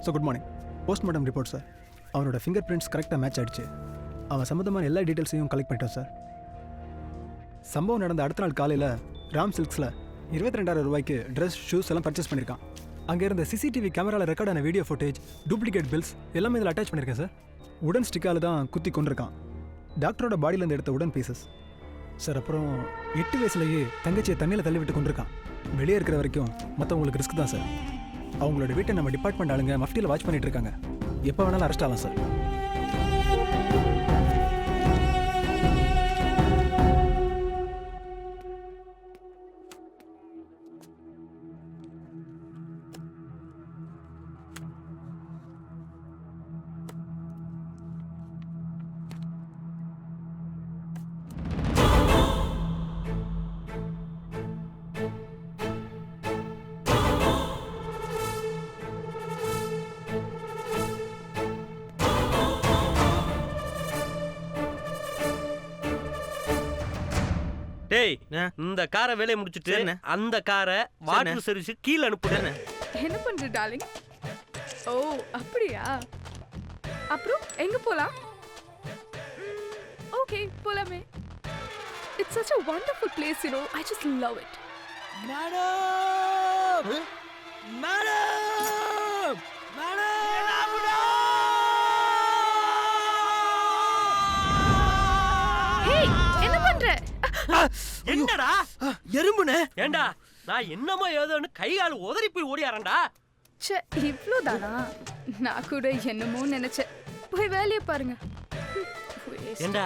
So good morning postmortem report sir அவனோட finger prints கரெக்டாக match ஆயிடுச்சு. அவன் சம்மந்தமான எல்லா டீட்டெயில்ஸையும் கலெக்ட் பண்ணிட்டோம் சார் சம்பவம் நடந்த அடுத்த நாள் காலையில் ராம் சில்க்ஸில் இருபத்தி ரெண்டாயிரம் ரூபாய்க்கு ட்ரெஸ் ஷூஸ் எல்லாம் பர்ச்சேஸ் பண்ணியிருக்கான் அங்கே இருந்த சிசிடிவி கேமராவில் ரெக்கார்டான வீடியோ ஃபுட்டேஜ் டூப்ளிகேட் பில்ஸ் எல்லாமே இதில் அட்டாச் பண்ணியிருக்கேன் சார் உடன் ஸ்டிக்கால தான் குத்தி கொண்டிருக்கான் டாக்டரோட பாடியிலேருந்து எடுத்த உடன் பீசஸ் சார் அப்புறம் எட்டு வயசுலேயே தங்கச்சியை தண்ணியில் தள்ளி விட்டு கொண்டிருக்கான் வெளியே இருக்கிற வரைக்கும் மற்றவங்களுக்கு ரிஸ்க் தான் சார் அவங்களோட வீட்டை நம்ம டிபார்ட்மெண்ட் ஆளுங்க மஃப்டியில் வாட்ச் பண்ணிட்டு இருக்காங்க. எப்போ வேணாலும் அரெஸ்ட் ஆகலாம் சார் டேய். இந்த காரை வேலையை முடிச்சிட்டு. அந்த காரை வாட்டர் சர்வீஸ் கீழே அனுப்புறேன் என்ன? பண்ற டார்லிங்? ஓ அப்படியா? அப்புறம் எங்க போலாம்? ஓகே போலாமே. It's such a wonderful place you know. I just love it. Madam madam என்னடா? எறும்புனே. ஏண்டா நான் என்னமோ ஏதோன்னு கை கால் உதறி போய் ஓடியாரண்டா ச்சே இவ்வளோதானா நான் கூட என்னமோ நினைச்சேன். போய் வேலையை பாருங்க. ஏண்டா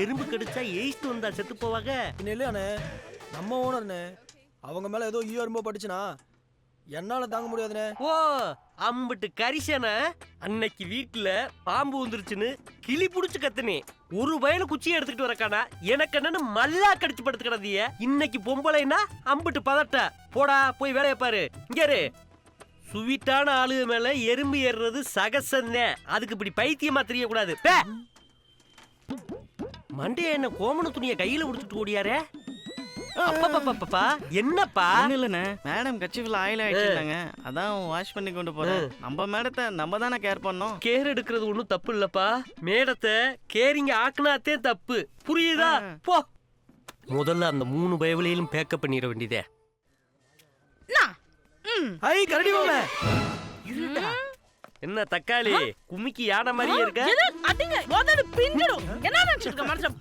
எறும்பு கடிச்சா எயிஸ்ட் வந்தா செத்து போவாங்க? இல்லையாண்ணே நம்ம ஓனர்ண்ணே அவங்க மேல ஏதோ ஈ அரும்போ பட்டுச்சுனா என்னால தாங்க முடியாதுண்ணே. ஓ அம்பிட்டு கரிசன. அன்னைக்கு வீட்டுல பாம்பு வந்துருச்சுன்னு கிளி புடிச்சு கத்துனே ஒரு வயல குச்சியை எடுத்துக்கிட்டு வரக்கானா? எனக்கு என்னன்னு மல்லா கடிச்சு படுத்து கிடந்திய இன்னைக்கு பொம்பளைனா அம்பிட்டு பதட்ட. போடா போய் வேலையை பாரு. இங்க சுவிட்டான சுவீட்டான ஆளுக மேல எறும்பு ஏறுறது சகசந்தே. அதுக்கு இப்படி பைத்தியமா தெரியக்கூடாது. பே! மண்டைய என்ன கோமண துணியை கையில உடுத்துட்டு ஓடியாரே? அப்பப்பப்பப்பா என்னப்பா? இல்லைண்ணே. மேடம் கட்சிஃபில் ஆயில் ஆயிடுச்சுட்டாங்க அதான் வாஷ் பண்ணி கொண்டு போறேன். நம்ம மேடத்தை நம்ம தானே கேர் பண்ணோம். கேர் எடுக்கிறது ஒன்றும் தப்பு இல்லப்பா. மேடத்தை கேரிங்க ஆக்குனாத்தே தப்பு. புரியுதா. போ. முதல்ல அந்த மூணு பயவிலையிலும் பேக்கப் பண்ணிட வேண்டியதே. ஐ கரடி மாமே. என்ன தக்காளி? குமிக்கி யானை மாதிரியே இருக்க? முதல்ல பிஞ்சிடும். என்ன நினைச்சிட்டு இருக்க மனுஷன்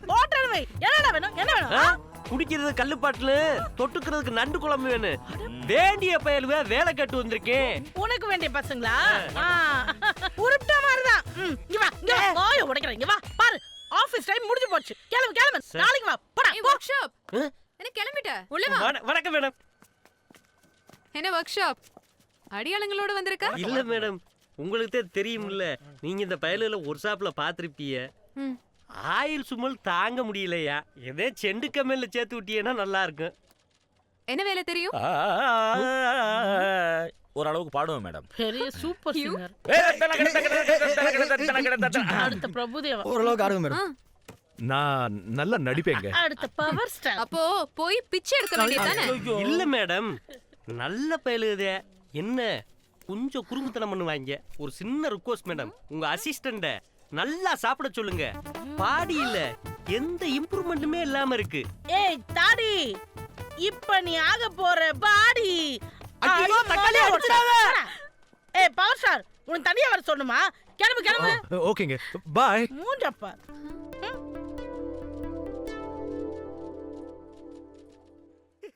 என்னடா வேணும்? என்ன வேணும்? ஆ? குடிக்கிறது கல்லு பாட்டுல தொட்டுக்கிறதுக்கு நண்டு குழம்பு வேணும் வேண்டிய பயலுவே வேலை கட்டு வந்திருக்கேன். உனக்கு வேண்டிய பசங்களா? ஆ. உருப்பிட்ட மாதிரிதான். இங்க வா இங்க வா. ஓய உடைக்கிறேன் இங்க வா. பாரு ஆபீஸ் டைம் முடிஞ்சு போச்சு. கிளம்பு கிளம்பு. நாளைக்கு வா. போடா ஒர்க் ஷாப்? என்ன கிளம்பிட்ட? உள்ள வா. வண- வணக்கம் மேடம் என்ன ஒர்க் ஷாப் அடியாளங்களோட வந்திருக்க? இல்ல மேடம் உங்களுக்கு தெரியும்ல. நீங்க இந்த பயலுல ஒரு ஷாப்ல பாத்திருப்பீங்க. ம். ஆயில் சுமல் தாங்க முடியலையா எதே செண்டு கம்மியில சேர்த்து விட்டீங்கன்னா நல்லா இருக்கும் என்ன வேலை தெரியும் ஓரளவுக்கு பாடுவேன் மேடம் பெரிய சூப்பர் சிங்கர் அடுத்த பிரபுதேவா ஓரளவுக்கு ஆடுவேன் மேடம் நான் நல்லா நடிப்பேங்க அடுத்த பவர் ஸ்டார் அப்போ போய் பிச்சை எடுக்க வேண்டியதானே இல்ல மேடம் நல்ல பயலுதே என்ன கொஞ்சம் குறும்புத்தனம் பண்ணுவாங்க ஒரு சின்ன ரிக்வஸ்ட் மேடம் உங்க அசிஸ்டண்ட நல்லா சாப்பிட சொல்லுங்க. பாடியில எந்த இம்ப்ரூவ்மெண்ட்டுமே இல்லாம இருக்கு. ஏய் தாடி இப்ப நீ ஆக போற பாடி. ஐயோ, தக்காளி அடிச்சிடாத. ஏய் பவர் ஸ்டார் உனக்கு தனியா வர சொல்லணுமா? கிளம்பு கிளம்பு. ஓகேங்க. பாய் மூஞ்சப்பா